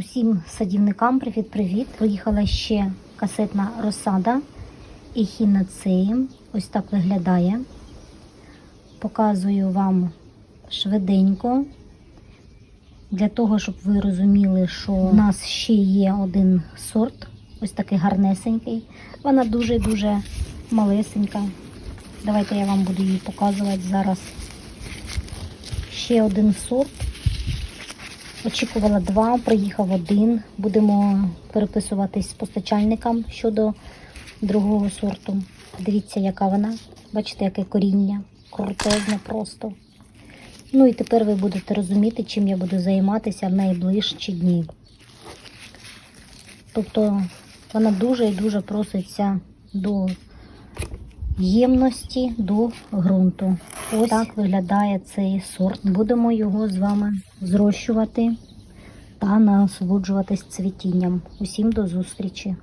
Усім садівникам привіт-привіт. Приїхала ще касетна розсада ехінацеї. Ось так виглядає. Показую вам швиденько. Для того, щоб ви розуміли, що у нас ще є один сорт, ось такий гарнесенький. Вона дуже-дуже малесенька. Давайте я вам буду її показувати зараз. Ще один сорт. Очікувала два, приїхав один. Будемо переписуватись з постачальником щодо другого сорту. Дивіться, яка вона. Бачите, яке коріння. Крутезне просто. Ну і тепер ви будете розуміти, чим я буду займатися в найближчі дні. Тобто вона дуже і дуже проситься до ємності, до ґрунту. Ось так виглядає цей сорт. Будемо його з вами зрощувати та насолоджуватись цвітінням. Усім до зустрічі!